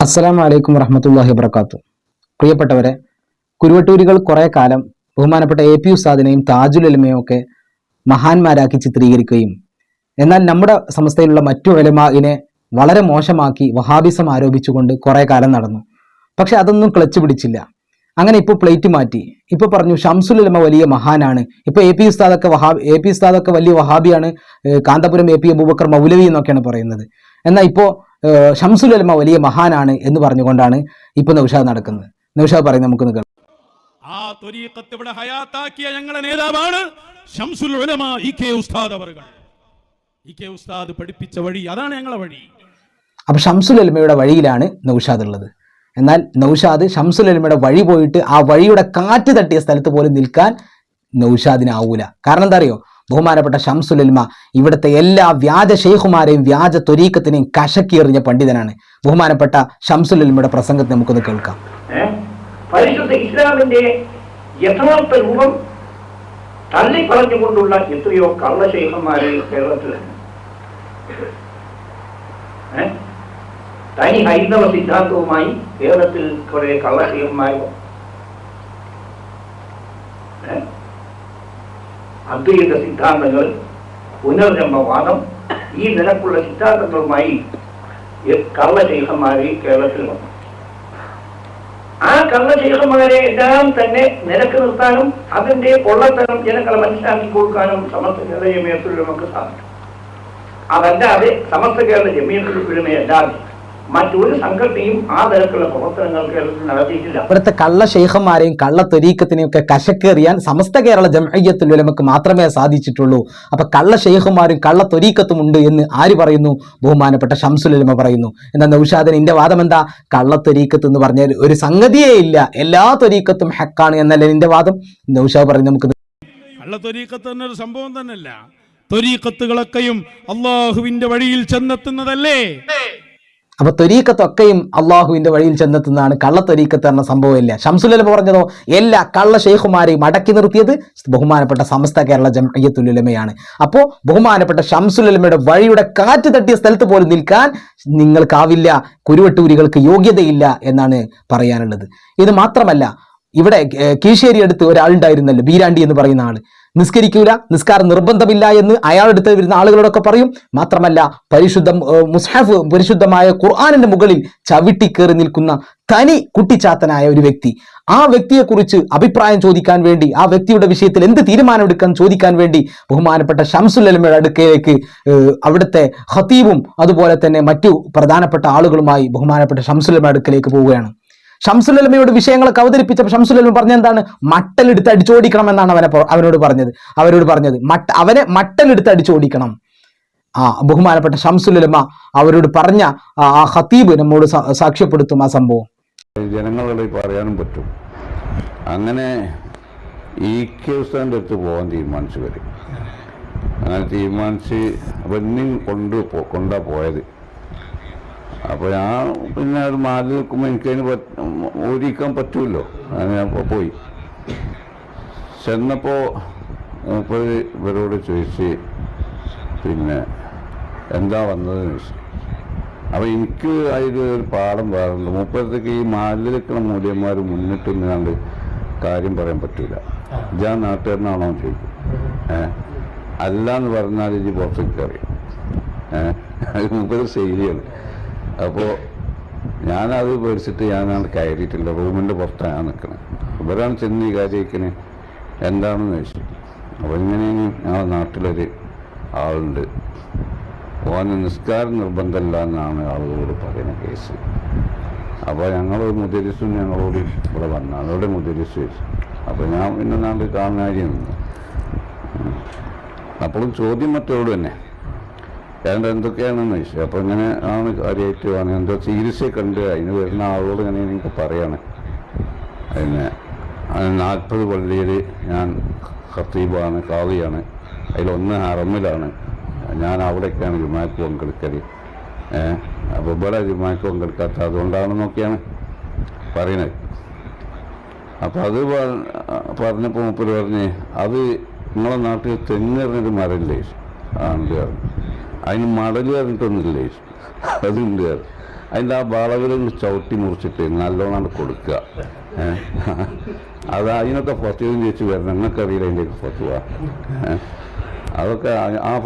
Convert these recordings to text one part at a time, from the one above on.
അസ്സലാമു വലൈക്കും വറഹമത്തല്ലാഹി വബർക്കാത്തു പ്രിയപ്പെട്ടവരെ കുരുവട്ടൂരികൾ കുറെ കാലം ബഹുമാനപ്പെട്ട എ പി ഉസാദിനെയും താജുൽ അലിമയും ഒക്കെ മഹാന്മാരാക്കി ചിത്രീകരിക്കുകയും എന്നാൽ നമ്മുടെ സംസ്ഥയിലുള്ള മറ്റു എലമാഇനെ വളരെ മോശമാക്കി വഹാബിസം ആരോപിച്ചുകൊണ്ട് കുറെ കാലം നടന്നു. പക്ഷെ അതൊന്നും ക്ലച്ച് പിടിച്ചില്ല. അങ്ങനെ ഇപ്പോൾ പ്ലേറ്റ് മാറ്റി. ഇപ്പോൾ പറഞ്ഞു ഷംസുൽ അലിമ വലിയ മഹാനാണ്. ഇപ്പോൾ എ പി ഉസ്താദൊക്കെ വഹാബ് എ പി ഉസ്താദൊക്കെ വലിയ വഹാബിയാണ് കാന്തപുരം എ പി അബൂബക്കർ മൗലവി എന്നൊക്കെയാണ് പറയുന്നത്. എന്നാൽ ഇപ്പോൾ ഷംസുൽ ഉലമ വലിയ മഹാനാണ് എന്ന് പറഞ്ഞുകൊണ്ടാണ് ഇപ്പൊ നൗഷാദ് നടക്കുന്നത്. നൗഷാദ് പറയുന്നത് നമുക്ക് ആ ത്വരീഖത്ത് ഇവിടെ ഹയാത്താക്കിയ ഞങ്ങളുടെ നേതാവാണ് ഷംസുൽ ഉലമ ഇ കെ ഉസ്താദ് അവറുകൾ. ഇ കെ ഉസ്താദ് പഠിപ്പിച്ച വഴി അതാണ് ഞങ്ങളെ വഴി. അപ്പൊ ഷംസുൽ അൽമയുടെ വഴിയിലാണ് നൗഷാദ് ഉള്ളത്. എന്നാൽ നൗഷാദ് ഷംസുൽ അൽമയുടെ വഴി പോയിട്ട് ആ വഴിയുടെ കാറ്റ് തട്ടിയ സ്ഥലത്ത് പോലും നിൽക്കാൻ നൗഷാദിനാവൂല. കാരണം എന്താ അറിയോ? ബഹുമാനപ്പെട്ട ഷംസുൽ അൽമ ഇവിടുത്തെ എല്ലാ വ്യാജ ഷെയ്ഖുമാരെയും വ്യാജ ത്വരീക്കത്തിനെയും കശക്കിയെറിഞ്ഞ പണ്ഡിതനാണ്. ബഹുമാനപ്പെട്ട ഷംസുൽ അൽമയുടെ പ്രസംഗത്തെ നമുക്കൊന്ന് കേൾക്കാം. പരിശുദ്ധ ഇസ്ലാമിന്റെ യഥാർത്ഥ രൂപം തള്ളി പറഞ്ഞുകൊണ്ടുള്ള എത്രയോ കള്ളശൈഖന്മാരെ കേരളത്തിലുണ്ട്? തനി ഹൈന്ദവ സിദ്ധാന്തവുമായി കേരളത്തിൽ കുറെ കള്ളശൈഖന്മാർ അദ്വൈത സിദ്ധാന്തങ്ങൾ പുനർജന്മവാദം ഈ നിലക്കുള്ള സിദ്ധാന്തങ്ങളുമായി കള്ളശേഖന്മാരെ കേരളത്തിൽ വന്നു ആ കള്ളശേഖന്മാരെ എല്ലാം തന്നെ നിലയ്ക്ക് നിർത്താനും അതിന്റെ പൊള്ളത്തരം ജനങ്ങളെ മനസ്സിലാക്കി കൊടുക്കാനും സമസ്ത കേരള ജമിയത്തുൽ നമുക്ക് സാധിക്കും അതല്ലാതെ സമസ്ത കേരള ജമിയത്തുൽ ഉലമയല്ലാതെ മറ്റൊരു സംഘത്തെയും ആ തരത്തിലുള്ള പ്രവർത്തനങ്ങൾ കേരളത്തിൽ നടത്തിയിട്ടില്ല. ഇവിടുത്തെ കള്ള ഷെയ്ഖന്മാരെയും കള്ള തൊരീക്കത്തിനെയും ഒക്കെ കശക്കേറിയാൻ സമസ്ത കേരള ജംഅയ്യത്തുൽ ഉലമക്ക് മാത്രമേ സാധിച്ചിട്ടുള്ളൂ. അപ്പൊ കള്ള ഷെയ്ഖുമാരും കള്ള തൊരീക്കത്തും ഉണ്ട് എന്ന് ആര് പറയുന്നു? ബഹുമാനപ്പെട്ട ഷംസുൽ ഉലമ പറയുന്നു. എന്നാൽ നൌഷാദിന് എന്റെ വാദം എന്താ? കള്ള തൊരീക്കത്ത് എന്ന് പറഞ്ഞാൽ ഒരു സംഗതിയേ ഇല്ല. എല്ലാ തൊരീക്കത്തും ഹക്കാണ് എന്നല്ലേ നിന്റെ വാദം? നൌഷാദ് പറയുന്നു നമുക്ക് കള്ള ത്വരീഖത്ത് എന്നൊരു സംഭവം തന്നെയല്ല. തൊരീക്കത്തുകളൊക്കെയും അള്ളാഹുവിന്റെ വഴിയിൽ ചെന്നെത്തുന്നതല്ലേ? അപ്പൊ തൊരീക്കത്തൊക്കെയും അള്ളാഹുവിന്റെ വഴിയിൽ ചെന്നെത്തുന്നതാണ് കള്ള തൊരീക്കത്ത് എന്ന സംഭവമില്ല. ഷംസുലമ പറഞ്ഞതോ എല്ലാ കള്ള ഷെയ്ഖുമാരെയും അടക്കി നിർത്തിയത് ബഹുമാനപ്പെട്ട സമസ്ത കേരള ജംഅയ്യത്തുലമയാണ് അപ്പോൾ ബഹുമാനപ്പെട്ട ഷംസുലമയുടെ വഴിയുടെ കാറ്റ് തട്ടിയ സ്ഥലത്ത് പോലും നിൽക്കാൻ നിങ്ങൾക്കാവില്ല കുരുവട്ടൂരികൾക്ക് യോഗ്യതയില്ല എന്നാണ് പറയാനുള്ളത്. ഇത് മാത്രമല്ല ഇവിടെ കീശേരി അടുത്ത് ഒരാളുണ്ടായിരുന്നല്ലോ ബീരാണ്ടി എന്ന് പറയുന്ന ആൾ. നിസ്കരിക്കൂല നിസ്കാരം നിർബന്ധമില്ല എന്ന് അയാളെടുത്ത് വരുന്ന ആളുകളോടൊക്കെ പറയും. മാത്രമല്ല പരിശുദ്ധ മുസ്ഹാഫ് പരിശുദ്ധമായ ഖുർആാനിന്റെ മുകളിൽ ചവിട്ടി കയറി നിൽക്കുന്ന തനി കുട്ടിച്ചാത്തനായ ഒരു വ്യക്തി. ആ വ്യക്തിയെക്കുറിച്ച് അഭിപ്രായം ചോദിക്കാൻ വേണ്ടി ആ വ്യക്തിയുടെ വിഷയത്തിൽ എന്ത് തീരുമാനമെടുക്കാൻ ചോദിക്കാൻ വേണ്ടി ബഹുമാനപ്പെട്ട ഷംസുൽ അലമയുടെ അടുക്കലേക്ക് അവിടുത്തെ ഹത്തീബും അതുപോലെ തന്നെ മറ്റു പ്രധാനപ്പെട്ട ആളുകളുമായി ബഹുമാനപ്പെട്ട ഷംസുൽ അലമയുടെ അടുക്കലേക്ക് പോവുകയാണ്. ഷംസുലമയോട് വിഷയങ്ങളൊക്കെ അവതരിപ്പിച്ചപ്പോൾ ഷംസുലമ പറഞ്ഞ എന്താണ്? മട്ടലെടുത്ത് അടിച്ചോടിക്കണം എന്നാണ് അവനെ അവനോട് പറഞ്ഞത്. അവരോട് പറഞ്ഞത് മട്ട അവനെ മട്ടലെടുത്ത് അടിച്ചോടിക്കണം. ആ ബഹുമാനപ്പെട്ട ഷംസുലമ അവരോട് പറഞ്ഞ ആ ഹത്തീബ് നമ്മോട് സാക്ഷ്യപ്പെടുത്തും ആ സംഭവം. ജനങ്ങളോട് പറയാനും പറ്റും. അങ്ങനെ ഈ കെ ഉസ്താന്റെ അടുത്ത് പോകാൻ തീരുമാനിച്ചു വരും അങ്ങനെ തീരുമാനിച്ച് അപ്പം കൊണ്ട് കൊണ്ടാ പോയത്. അപ്പോൾ ഞാൻ പിന്നെ അത് മാറി നിൽക്കുമ്പോൾ എനിക്കതിന് ഓടിക്കാൻ പറ്റുമല്ലോ അങ്ങനെ ഞാൻ പോയി. ചെന്നപ്പോൾ മൂപ്പത് ഇവരോട് ചോദിച്ച് പിന്നെ എന്താ വന്നത് ചോദിച്ചു. അപ്പോൾ എനിക്ക് അതിൽ ഒരു പാഠം പറയാറുണ്ട് മൂപ്പത്തേക്ക് ഈ മാലിൽ നിൽക്കുന്ന മൂല്യന്മാർ മുന്നിട്ട് നിന്നാണ്ട് കാര്യം പറയാൻ പറ്റൂല. ഞാൻ നാട്ടുകാരനാണോ ചോദിക്കും. ഏഹ് അല്ല എന്ന് പറഞ്ഞാൽ ഇനി പുറത്തേക്ക് കയറി ഏഹ് അത് മൂപ്പത് ശൈലിയാണ്. അപ്പോൾ ഞാനത് പേടിച്ചിട്ട് ഞാനത് കയറിയിട്ടില്ല. റൂമിന്റെ പുറത്താണ് ഞാൻ നിൽക്കുന്നത് ഇവരാണ് ചെന്ന് ഈ കാര്യത്തിന് എന്താണെന്ന് ചോദിച്ചു അപ്പോൾ ഇങ്ങനെ ഞങ്ങളുടെ നാട്ടിലൊരു ആളുണ്ട്. ഓന് നിസ്കാരം നിർബന്ധമില്ല എന്നാണ് ആളുകളോട് പറയുന്ന കേസ്. അപ്പോൾ ഞങ്ങൾ മുതിരിസും ഞങ്ങളോട് ഇവിടെ വന്നു. അതോടെ മുതിരിസ് ചോദിച്ചു. അപ്പോൾ ഞാൻ പിന്നെ നാട്ടിൽ കാണാരി നിന്നു അപ്പോഴും ചോദ്യം മറ്റോട് തന്നെ. ഏതാണ്ട് എന്തൊക്കെയാണെന്ന് ചോദിച്ചു. അപ്പോൾ ഇങ്ങനെ ആണ് കാര്യമായിട്ട് ആണ് എന്തോ ചികിത്സ കണ്ട് അതിന് വരുന്ന ആളോട് ഇങ്ങനെ എനിക്ക് പറയാണ്. പിന്നെ നാൽപ്പത് പള്ളിയിൽ ഞാൻ ഖത്തീബാണ് കാവിയാണ് അതിലൊന്ന് ഹറമിലാണ്. ഞാൻ അവിടേക്കാണ് ജുമാക്ക് പങ്കെടുക്കൽ ഏഹ് അപ്പോൾ ഇവിടെ ജുമാക്ക് പങ്കെടുക്കാത്ത അതുകൊണ്ടാണെന്നൊക്കെയാണ് പറയുന്നത് അപ്പം അത് പറഞ്ഞപ്പോൾ മുപ്പര് പറഞ്ഞ് അത് നിങ്ങളെ നാട്ടിൽ തെങ്ങറിഞ്ഞൊരു മരമില്ലേ? ആ ഉണ്ട് പറഞ്ഞു അതിന് മടൽ പറഞ്ഞിട്ടൊന്നുമില്ലേ? അതുണ്ട് അതിന്റെ ആ വളവിലൊന്ന് ചവിട്ടി മുറിച്ചിട്ട് നല്ലോണം കൊടുക്കുക? അത് അതിനൊക്കെ പത്തുവെന്ന് ചോദിച്ചു വരണം. നിങ്ങൾക്ക് അറിയില്ല അതിന്റെയൊക്കെ ഫത്തുവ? അതൊക്കെ ആ-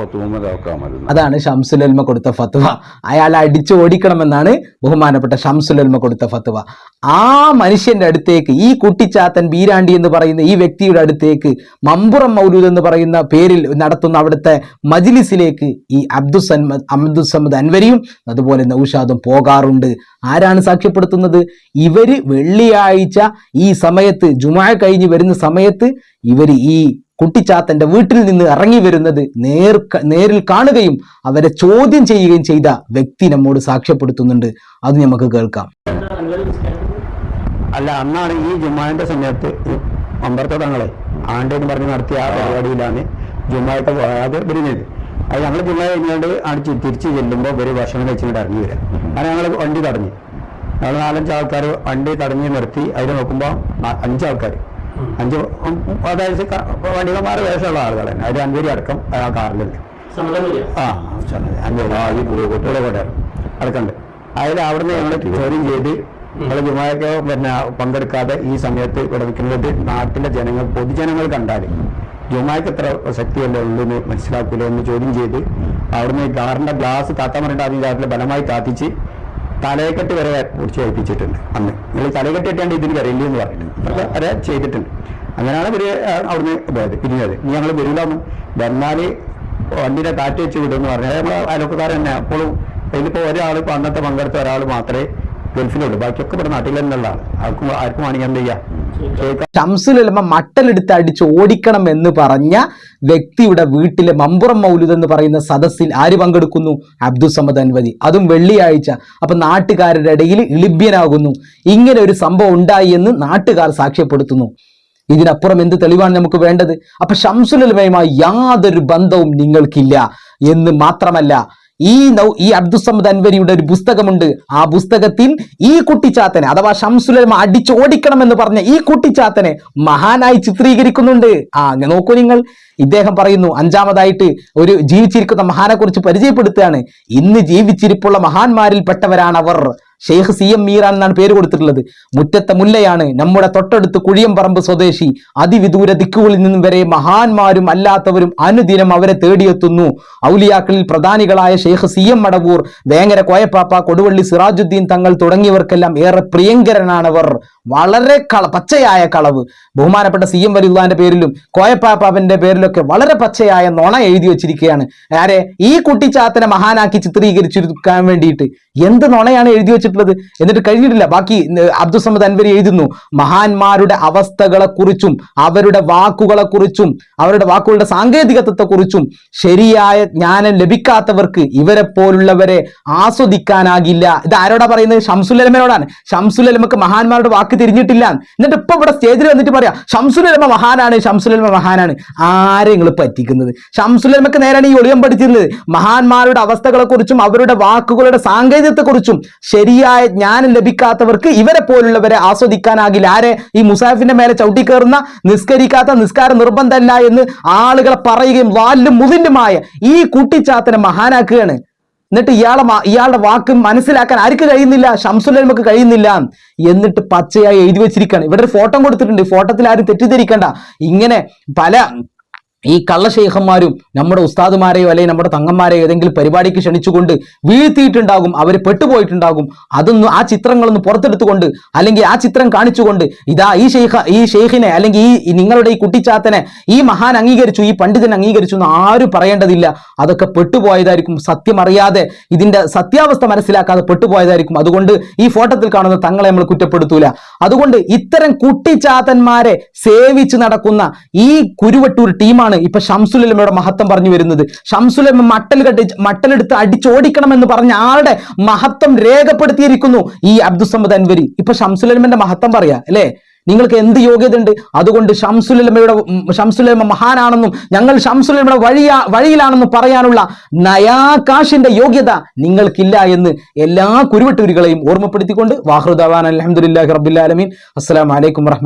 മരുന്ന് അതാണ് ഷംസുലൽമ കൊടുത്ത ഫത്വ. അയാൾ അടിച്ചു ഓടിക്കണമെന്നാണ് ബഹുമാനപ്പെട്ട ഷംസുലൽമ കൊടുത്ത ഫത്വ. ആ മനുഷ്യന്റെ അടുത്തേക്ക് ഈ കുട്ടിച്ചാത്തൻ ബീരാണ്ടി എന്ന് പറയുന്ന ഈ വ്യക്തിയുടെ അടുത്തേക്ക് മമ്പുറം മൗലൂദ് എന്ന് പറയുന്ന പേരിൽ നടത്തുന്ന അവിടുത്തെ മജിലിസിലേക്ക് ഈ അബ്ദുസമ്മദ് അബ്ദുസമദ് അൻവരിയും അതുപോലെ നൌഷാദും പോകാറുണ്ട്. ആരാണ് സാക്ഷ്യപ്പെടുത്തുന്നത്? ഇവർ വെള്ളിയാഴ്ച ഈ സമയത്ത് ജുമാ കഴിഞ്ഞ് വരുന്ന സമയത്ത് ഇവർ ഈ കുട്ടിച്ചാത്തന്റെ വീട്ടിൽ നിന്ന് ഇറങ്ങി വരുന്നത് നേർ നേരിൽ കാണുകയും അവരെ ചോദ്യം ചെയ്യുകയും ചെയ്ത വ്യക്തി നമ്മോട് സാക്ഷ്യപ്പെടുത്തുന്നുണ്ട്. അത് നമുക്ക് കേൾക്കാം. അല്ല അന്നാണ് ഈ ജുമാന്റെ സമയത്ത് അമ്പർത്തടങ്ങളെ ആണ്ടേന്ന് പറഞ്ഞ് നടത്തിയ ആ പരിപാടിയിലാണ് ജുമായിട്ട് പോകാതെ വരുന്നത്. അത് ഞങ്ങൾ ജുമ കഴിഞ്ഞുകൊണ്ട് അടിച്ച് തിരിച്ച് ചെല്ലുമ്പോൾ ഒരു ഭക്ഷണം കഴിച്ചിട്ട് ഇറങ്ങി വരാം. അങ്ങനെ ഞങ്ങൾ വണ്ടി തടഞ്ഞു. ഞങ്ങൾ നാലഞ്ച് ആൾക്കാർ വണ്ടി തടഞ്ഞ് നിർത്തി. അതിൽ നോക്കുമ്പോൾ അഞ്ച് ആൾക്കാർ അഞ്ച് വണ്ടികൾ വണ്ടികന്മാർ വേഷമുള്ള ആളുകൾ തന്നെ അതിൽ അഞ്ചുപേരി അടക്കം ആ കാറിലുണ്ട്. ആ അഞ്ചുപേരി ആ ഈ കുട്ടികളെ കൂടെ അടക്കണ്ട് അതിൽ അവിടുന്ന് ഞങ്ങൾ ചോദ്യം ചെയ്ത് നിങ്ങൾ ജുമായൊക്കെ പിന്നെ പങ്കെടുക്കാതെ ഈ സമയത്ത് ഇവിടെ നിൽക്കുന്നത് നാട്ടിലെ ജനങ്ങൾ പൊതുജനങ്ങൾ കണ്ടാൽ ജുമായ്ക്ക് എത്ര ശക്തിയല്ലേ ഉള്ളെന്ന് എന്ന് മനസ്സിലാക്കൂലോ എന്ന് ചോദ്യം ചെയ്ത് അവിടുന്ന് കാറിന്റെ ഗ്ലാസ് താത്താൻ പറഞ്ഞിട്ട് ആദ്യം കാറിൽ ബലമായി താത്തിച്ച് തലയെക്കെട്ട് വരെ പൂർത്തിയായിപ്പിച്ചിട്ടുണ്ട് അന്ന്. നിങ്ങൾ തലയെക്കെട്ടിട്ടാണ് ഇതിന് വരില്ല എന്ന് പറഞ്ഞിട്ടുണ്ട്. അവരെ വരെ ചെയ്തിട്ടുണ്ട്. അങ്ങനെയാണ് ഇവർ അവിടുന്ന് പോയത്. പിരിഞ്ഞത്. ഇനി ഞങ്ങൾ വരില്ലാന്നും വന്നാൽ വണ്ടിയുടെ കാറ്റ് വെച്ച് വിടുമെന്ന് പറഞ്ഞാൽ നമ്മളെ അയൽവക്കക്കാരൻ തന്നെ അപ്പോഴും ഇതിലിപ്പോൾ ഒരാൾ ഇപ്പോൾ അന്നത്തെ പങ്കെടുത്ത ഒരാൾ മാത്രമേ ഗൾഫിലുള്ളൂ ബാക്കിയൊക്കെ ഇവിടെ നാട്ടിൽ ആർക്കും ആർക്കും വേണമെങ്കിൽ എന്ത് ചെയ്യാം ഷംസുലൽമ മട്ടലെടുത്ത് അടിച്ച് ഓടിക്കണം എന്ന് പറഞ്ഞ വ്യക്തിയുടെ വീട്ടിലെ മമ്പുറം മൗലുദ് എന്ന് പറയുന്ന സദസ്സിൽ ആര് പങ്കെടുക്കുന്നു? അബ്ദുസമ്മദ് അൻവദി. അതും വെള്ളിയാഴ്ച. അപ്പൊ നാട്ടുകാരുടെ ഇടയിൽ ഇളിബ്യനാകുന്നു. ഇങ്ങനെ ഒരു സംഭവം ഉണ്ടായി എന്ന് നാട്ടുകാർ സാക്ഷ്യപ്പെടുത്തുന്നു. ഇതിനപ്പുറം എന്ത് തെളിവാണ് നമുക്ക് വേണ്ടത്? അപ്പൊ ഷംസുലമയുമായി യാതൊരു ബന്ധവും നിങ്ങൾക്കില്ല എന്ന് മാത്രമല്ല ഈ ഈ അബ്ദുസമദ് അൻവരിയുടെ ഒരു പുസ്തകമുണ്ട്. ആ പുസ്തകത്തിൽ ഈ കുട്ടിച്ചാത്തനെ അഥവാ ഷംസുലമ അടിച്ചോടിക്കണം എന്ന് പറഞ്ഞ ഈ കുട്ടിച്ചാത്തനെ മഹാനായി ചിത്രീകരിക്കുന്നുണ്ട്. ആ നോക്കൂ നിങ്ങൾ. ഇദ്ദേഹം പറയുന്നു അഞ്ചാമതായിട്ട് ഒരു ജീവിച്ചിരിക്കുന്ന മഹാനെ കുറിച്ച് പരിചയപ്പെടുത്തുകയാണ്. ഇന്ന് ജീവിച്ചിരിപ്പുള്ള മഹാന്മാരിൽ പെട്ടവരാണ് അവർ ഷെയ്ഖ് സി എം മീറാൻ എന്നാണ് പേര് കൊടുത്തിട്ടുള്ളത്. മുറ്റത്തെ മുല്ലയാണ്. നമ്മുടെ തൊട്ടടുത്ത് കുഴിയമ്പറമ്പ് സ്വദേശി അതിവിദൂര ദിക്കുകളിൽ നിന്നും വരെ മഹാന്മാരും അല്ലാത്തവരും അനുദിനം അവരെ തേടിയെത്തുന്നു. ഔലിയാക്കളിൽ പ്രധാനികളായ ഷെയ്ഖ് സി എം മടവൂർ വേങ്ങര കോയപ്പാപ്പ കൊടുവള്ളി സിറാജുദ്ദീൻ തങ്ങൾ തുടങ്ങിയവർക്കെല്ലാം ഏറെ പ്രിയങ്കരനാണവർ. വളരെ കള പച്ചയായ കളവ്. ബഹുമാനപ്പെട്ട സി എം വലിയുള്ളാന്റെ പേരിലും കോയപ്പാപ്പാപ്പന്റെ പേരിലൊക്കെ വളരെ പച്ചയായ നുണ എഴുതി വെച്ചിരിക്കുകയാണ്. ആരെ? ഈ കുട്ടിച്ചാത്തനെ മഹാനാക്കി ചിത്രീകരിച്ചിരിക്കാൻ വേണ്ടിയിട്ട്. എന്ത് നുണയാണ് എഴുതി വെച്ചിട്ടുള്ളത് എന്നിട്ട് കഴിഞ്ഞിട്ടില്ല. ബാക്കി അബ്ദുൾ സമദ് അൻവരി എഴുതുന്നു മഹാന്മാരുടെ അവസ്ഥകളെക്കുറിച്ചും അവരുടെ വാക്കുകളെക്കുറിച്ചും അവരുടെ വാക്കുകളുടെ സാങ്കേതികത്വത്തെ കുറിച്ചും ശരിയായ ജ്ഞാനം ലഭിക്കാത്തവർക്ക് ഇവരെ പോലുള്ളവരെ ആസ്വദിക്കാനാകില്ല. ഇത് ആരോടാ പറയുന്നത്? ഷംസുലമയോടാണ് ഷംസുലമക്ക് മഹാന്മാരുടെ വാക്ക് തിരിഞ്ഞിട്ടില്ല. എന്നിട്ട് ഇപ്പൊ ഇവിടെ സ്റ്റേജിൽ വന്നിട്ട് പറയാ ഷംസുലമ മഹാനാണ് ഷംസുലമ മഹാനാണ്. ആരെ നിങ്ങൾ പറ്റിക്കുന്നത്? ഷംസുലമക്ക് നേരാണ് ഈ ഒളിയം പഠിച്ചിരുന്നത്. മഹാന്മാരുടെ അവസ്ഥകളെക്കുറിച്ചും അവരുടെ വാക്കുകളുടെ സാങ്കേതികത്തെ കുറിച്ചും ശരിയായ ജ്ഞാനം ലഭിക്കാത്തവർക്ക് ഇവരെ പോലുള്ളവരെ ആസ്വദിക്കാനാകില്ല. ആരെ? ഈ മുസാഫിന്റെ മേലെ ചവിട്ടി കയറുന്ന നിസ്കരിക്കാത്ത നിസ്കാരം നിർബന്ധമല്ല എന്ന് ആളുകളെ പറയുകയും വാലും മുതിന്റുമായ ഈ കുട്ടിച്ചാത്തനെ മഹാനാക്കുകയാണ്. എന്നിട്ട് ഇയാളെ ഇയാളുടെ വാക്ക് മനസ്സിലാക്കാൻ ആർക്ക് കഴിയുന്നില്ല? ഷംസുലമക്ക് കഴിയുന്നില്ല. എന്നിട്ട് പച്ചയായി എഴുതി വെച്ചിരിക്കുകയാണ്. ഇവിടെ ഒരു ഫോട്ടോ കൊടുത്തിട്ടുണ്ട്. ഫോട്ടോത്തിൽ ആരും തെറ്റിദ്ധരിക്കണ്ട. ഇങ്ങനെ പല ഈ കള്ളശേഖന്മാരും നമ്മുടെ ഉസ്താദുമാരെയോ അല്ലെങ്കിൽ നമ്മുടെ തങ്ങന്മാരെയോ ഏതെങ്കിലും പരിപാടിക്ക് ക്ഷണിച്ചുകൊണ്ട് വീഴ്ത്തിയിട്ടുണ്ടാകും അവർ പെട്ടുപോയിട്ടുണ്ടാകും. അതൊന്ന് ആ ചിത്രങ്ങളൊന്ന് പുറത്തെടുത്തുകൊണ്ട് അല്ലെങ്കിൽ ആ ചിത്രം കാണിച്ചുകൊണ്ട് ഇതാ ഈ ഷെയ്ഖ ഈ ഷെയ്ഖിനെ അല്ലെങ്കിൽ ഈ നിങ്ങളുടെ ഈ കുട്ടിച്ചാത്തനെ ഈ മഹാൻ അംഗീകരിച്ചു ഈ പണ്ഡിതൻ അംഗീകരിച്ചു എന്ന് ആരും പറയേണ്ടതില്ല. അതൊക്കെ പെട്ടുപോയതായിരിക്കും സത്യം അറിയാതെ ഇതിന്റെ സത്യാവസ്ഥ മനസ്സിലാക്കാതെ പെട്ടുപോയതായിരിക്കും. അതുകൊണ്ട് ഈ ഫോട്ടത്തിൽ കാണുന്ന തങ്ങളെ നമ്മൾ കുറ്റപ്പെടുത്തൂല. അതുകൊണ്ട് ഇത്തരം കുട്ടിച്ചാത്തന്മാരെ സേവിച്ച് നടക്കുന്ന ഈ കുരുവട്ടൂർ ടീമാണ് ഇപ്പൊ ഷംസുലമയുടെ മഹത്വം പറഞ്ഞു വരുന്നത്. ഷംസുലമ മട്ടൽ കെട്ടി മട്ടലെടുത്ത് അടിച്ചോടിക്കണം എന്ന് പറഞ്ഞ ആളുടെ മഹത്വം രേഖപ്പെടുത്തിയിരിക്കുന്നു ഈ അബ്ദുസമ്മദ് അൻവരി. ഇപ്പൊ ഷംസുലമന്റെ മഹത്വം പറയാ അല്ലേ? നിങ്ങൾക്ക് എന്ത് യോഗ്യതയുണ്ട്? അതുകൊണ്ട് ഷംസുലമയുടെ ഷംസുലമ മഹാനാണെന്നും ഞങ്ങൾ ഷംസുലമയുടെ വഴിയാ വഴിയിലാണെന്നും പറയാനുള്ള നയാകാശിന്റെ യോഗ്യത നിങ്ങൾക്കില്ല എന്ന് എല്ലാ കുരുവെട്ടൂരികളെയും ഓർമ്മപ്പെടുത്തിക്കൊണ്ട് വാഹൃദാൻ അലഹമുല്ലാഹി റബ്ബുലാലമീൻ അസ്സലാമലൈക്കും വറഹ്മ